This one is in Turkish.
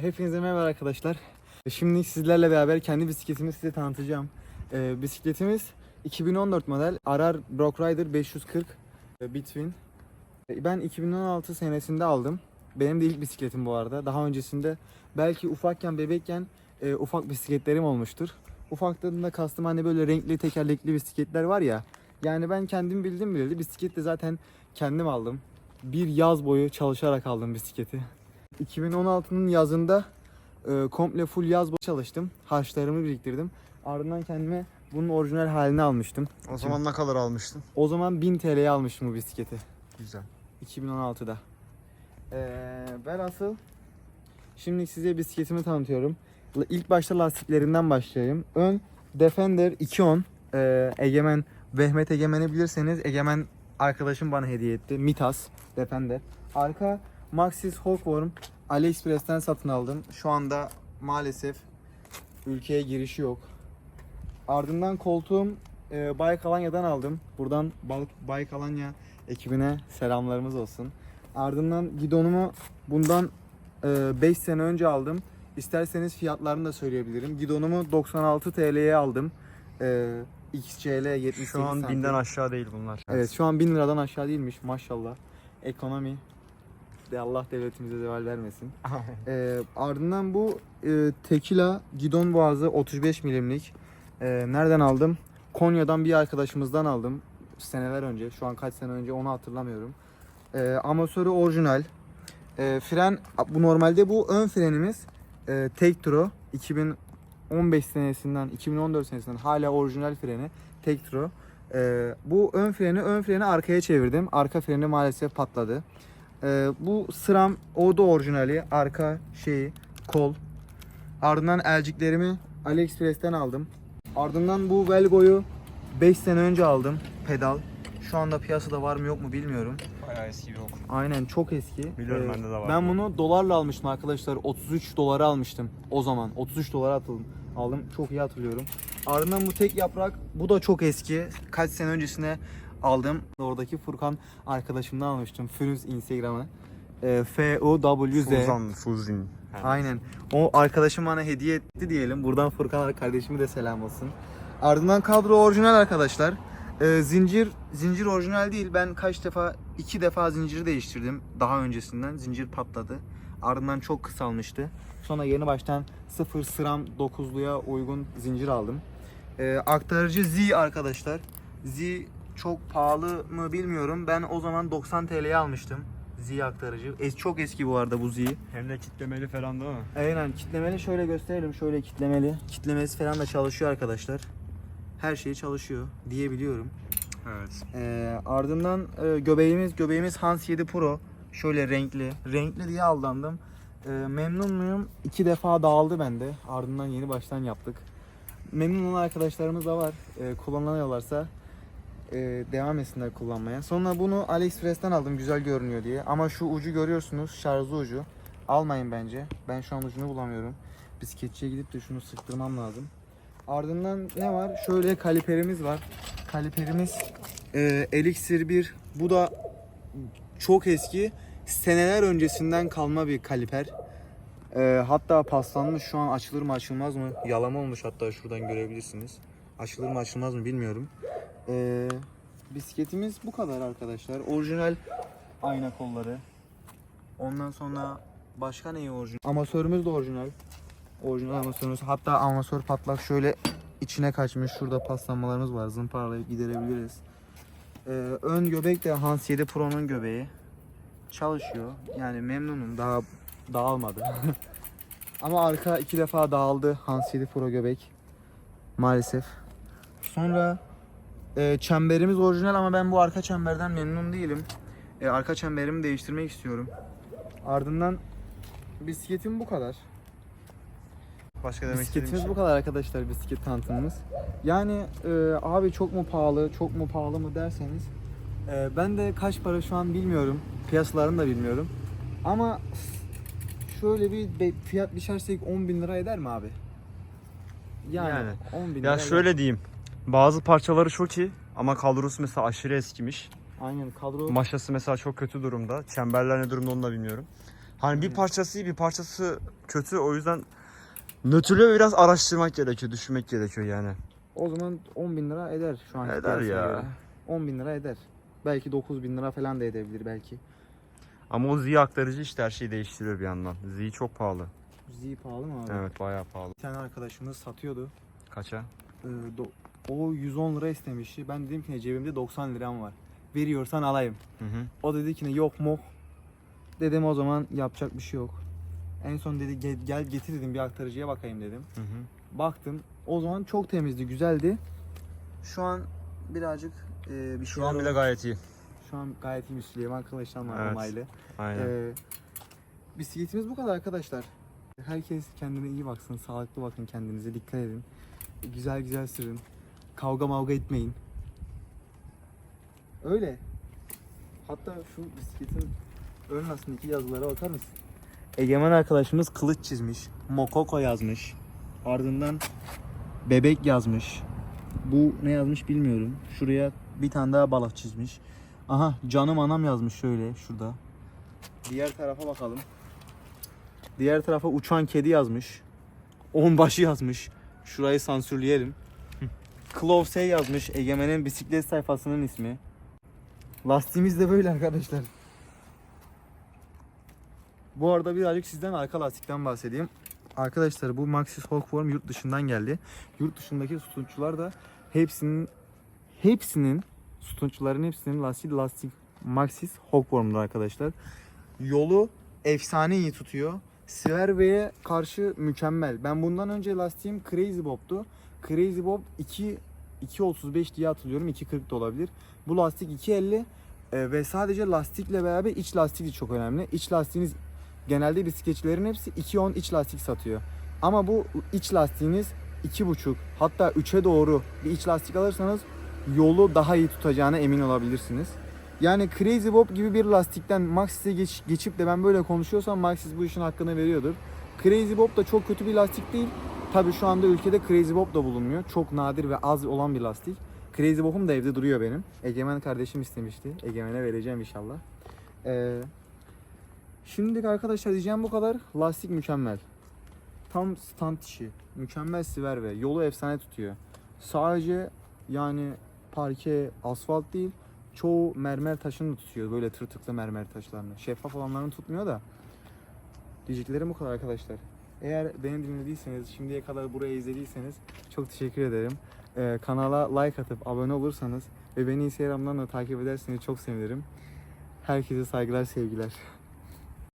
Hepinize merhaba arkadaşlar. Şimdi sizlerle beraber kendi bisikletimi size tanıtacağım. Ee, bisikletimiz 2014 model Arar Brock Rider 540 e, Between. E, Ben 2016 senesinde aldım. Benim de ilk bisikletim bu arada. Daha öncesinde belki ufakken, bebekken e, ufak bisikletlerim olmuştur. Ufaklarında kastım hani böyle renkli tekerlekli bisikletler var ya. Yani ben kendim bildim bileli bisiklet de zaten kendim aldım. Bir yaz boyu çalışarak aldım bisikleti. 2016'nın yazında e, komple full yaz çalıştım. Harçlarımı biriktirdim. Ardından kendime bunun orijinal halini almıştım. O zaman ne kadar almıştın? O zaman 1000 TL'ye almıştım bu bisikleti. Güzel. 2016'da. Ee, ben asıl şimdi size bisikletimi tanıtıyorum. İlk başta lastiklerinden başlayayım. Ön Defender 210. Ee, Egemen, Vehmet Egemen'i bilirseniz Egemen arkadaşım bana hediye etti. Mitas Defender. Arka Maxxis Hawkworm AliExpress'ten satın aldım. Şu anda maalesef ülkeye girişi yok. Ardından koltuğum e, Bayk Alanya'dan aldım. Buradan Bal- Bayk Alanya ekibine selamlarımız olsun. Ardından gidonumu bundan 5 sene önce aldım. İsterseniz fiyatlarını da söyleyebilirim. Gidonumu 96 TL'ye aldım. E, XCL 78 Şu an santim. binden aşağı değil bunlar. Evet şu an 1000 liradan aşağı değilmiş maşallah. Ekonomi de Allah devletimize zeval vermesin. Ee, ardından bu e, Tekila gidon boğazı 35 milimlik. Ee, nereden aldım? Konya'dan bir arkadaşımızdan aldım. Seneler önce. Şu an kaç sene önce onu hatırlamıyorum. Ee, amatörü orijinal. Ee, fren bu normalde bu ön frenimiz e, Tektro 2015 senesinden 2014 senesinden hala orijinal freni Tektro. Ee, bu ön freni ön freni arkaya çevirdim. Arka freni maalesef patladı. Ee, bu sıram o da orijinali. Arka şeyi kol. Ardından elciklerimi AliExpress'ten aldım. Ardından bu Velgo'yu 5 sene önce aldım. Pedal. Şu anda piyasada var mı yok mu bilmiyorum. Bayağı eski yok. Aynen çok eski. Biliyorum, Ee, bende de var. Ben bunu dolarla almıştım arkadaşlar. 33 dolara almıştım o zaman. 33 dolara atıldım. Aldım. Çok iyi hatırlıyorum. Ardından bu tek yaprak. Bu da çok eski. Kaç sene öncesine aldım. Oradaki Furkan arkadaşımdan almıştım. Fünüz Instagram'ı. Ee, F-U-W-Z. Fuzan, Fuzin. Aynen. O arkadaşım bana hediye etti diyelim. Buradan Furkan kardeşime de selam olsun. Ardından kadro orijinal arkadaşlar. Ee, zincir zincir orijinal değil. Ben kaç defa iki defa zinciri değiştirdim daha öncesinden. Zincir patladı. Ardından çok kısalmıştı. Sonra yeni baştan 0 sıram 9'luya uygun zincir aldım. Ee, aktarıcı Z arkadaşlar. Z çok pahalı mı bilmiyorum. Ben o zaman 90 TL'ye almıştım. Z aktarıcı. Es çok eski bu arada bu Z. Hem de kitlemeli falan değil mi? Aynen kitlemeli şöyle gösterelim şöyle kitlemeli. Kitlemesi falan da çalışıyor arkadaşlar. Her şey çalışıyor diyebiliyorum. Evet. Ee, ardından e, göbeğimiz göbeğimiz Hans 7 Pro. Şöyle renkli. Renkli diye aldandım. Ee, memnun muyum? İki defa dağıldı bende. Ardından yeni baştan yaptık. Memnun olan arkadaşlarımız da var. Ee, kullanıyorlarsa e, devam etsinler kullanmaya. Sonra bunu AliExpress'ten aldım güzel görünüyor diye. Ama şu ucu görüyorsunuz şarjlı ucu. Almayın bence. Ben şu an ucunu bulamıyorum. Bisikletçiye gidip de şunu sıktırmam lazım. Ardından ne var? Şöyle kaliperimiz var. Kaliperimiz e, Elixir 1. Bu da çok eski. Seneler öncesinden kalma bir kaliper. E, hatta paslanmış şu an açılır mı açılmaz mı? Yalama olmuş hatta şuradan görebilirsiniz. Açılır mı açılmaz mı bilmiyorum. E, bisikletimiz bu kadar arkadaşlar. Orijinal ayna kolları. Ondan sonra başka neyi orijinal? Amasörümüz de orijinal. Orijinal amasörümüz. Hatta amasör patlak şöyle içine kaçmış. Şurada paslanmalarımız var. Zımparalayıp giderebiliriz. Ee, ön göbek de Hans 7 Pro'nun göbeği. Çalışıyor. Yani memnunum. Daha dağılmadı. Ama arka iki defa dağıldı Hans 7 Pro göbek. Maalesef. Sonra e, çemberimiz orijinal ama ben bu arka çemberden memnun değilim. E, arka çemberimi değiştirmek istiyorum. Ardından bisikletim bu kadar. Başka demek Bisikletimiz şey. bu kadar arkadaşlar bisiklet tanıtımımız. Yani e, abi çok mu pahalı, çok mu pahalı mı derseniz e, ben de kaç para şu an bilmiyorum. Piyasalarını da bilmiyorum. Ama şöyle bir fiyat biçersek 10 bin lira eder mi abi? Yani, Yani. 10 bin lira Ya eder. şöyle diyeyim. Bazı parçaları çok iyi ama kadrosu mesela aşırı eskimiş. Aynen kadro Maşası mesela çok kötü durumda. Çemberler ne durumda onu da bilmiyorum. Hani bir parçası iyi bir parçası kötü o yüzden nötrlüğü biraz araştırmak gerekiyor, düşünmek gerekiyor yani. O zaman 10 bin lira eder şu an. Eder ya. 10 bin lira eder. Belki 9 bin lira falan da edebilir belki. Ama o Z aktarıcı işte her şeyi değiştiriyor bir yandan. Z çok pahalı. Z pahalı mı abi? Evet bayağı pahalı. Bir tane arkadaşımız satıyordu. Kaça? Ee, do- o 110 lira istemişti. Ben dedim ki ne cebimde 90 liram var. Veriyorsan alayım. Hı hı. O dedi ki yok mu? Dedim o zaman yapacak bir şey yok. En son dedi "Gel- gel getir dedim bir aktarıcıya bakayım dedim. Hı hı. Baktım. O zaman çok temizdi, güzeldi. Şu an birazcık e, bir Şu an bile oldu. gayet iyi. Şu an gayet iyi Süleyman Kılıçdan var Evet. onaylı. Aynen. Ee, bisikletimiz bu kadar arkadaşlar. Herkes kendine iyi baksın, sağlıklı bakın kendinize, dikkat edin. Güzel güzel sürün. Kavga mavga etmeyin. Öyle. Hatta şu bisikletin ön lastiğindeki yazılara bakar mısın? Egemen arkadaşımız kılıç çizmiş. Mokoko yazmış. Ardından bebek yazmış. Bu ne yazmış bilmiyorum. Şuraya bir tane daha balık çizmiş. Aha canım anam yazmış şöyle şurada. Diğer tarafa bakalım. Diğer tarafa uçan kedi yazmış. Onbaşı yazmış. Şurayı sansürleyelim. Clovsey yazmış. Egemen'in bisiklet sayfasının ismi. Lastiğimiz de böyle arkadaşlar. Bu arada birazcık sizden arka lastikten bahsedeyim. Arkadaşlar bu Maxxis Hawkworm yurt dışından geldi. Yurt dışındaki sütunççular da hepsinin hepsinin sütunççuların hepsinin lastiği lastik Maxxis Hawkworm'dur arkadaşlar. Yolu efsane iyi tutuyor. Swerve'ye karşı mükemmel. Ben bundan önce lastiğim Crazy Bob'tu. Crazy Bob 2 2.35 diye hatırlıyorum. 2.40 da olabilir. Bu lastik 2.50 e, ve sadece lastikle beraber iç lastik de çok önemli. İç lastiğiniz genelde bisikletçilerin hepsi 2.10 iç lastik satıyor. Ama bu iç lastiğiniz 2.5 hatta 3'e doğru bir iç lastik alırsanız yolu daha iyi tutacağına emin olabilirsiniz. Yani Crazy Bob gibi bir lastikten Maxxis'e geç, geçip de ben böyle konuşuyorsam Maxxis bu işin hakkını veriyordur. Crazy Bob da çok kötü bir lastik değil. Tabi şu anda ülkede Crazy Bob da bulunmuyor. Çok nadir ve az olan bir lastik. Crazy Bob'um da evde duruyor benim. Egemen kardeşim istemişti. Egemen'e vereceğim inşallah. Ee, şimdilik arkadaşlar diyeceğim bu kadar. Lastik mükemmel. Tam stand işi. Mükemmel siver ve yolu efsane tutuyor. Sadece yani parke, asfalt değil çoğu mermer taşını da tutuyor. Böyle tırtıklı mermer taşlarını. Şeffaf olanlarını tutmuyor da. Diyeceklerim bu kadar arkadaşlar. Eğer beni dinlediyseniz, şimdiye kadar burayı izlediyseniz çok teşekkür ederim. Ee, kanala like atıp abone olursanız ve beni Instagram'dan da takip ederseniz çok sevinirim. Herkese saygılar, sevgiler.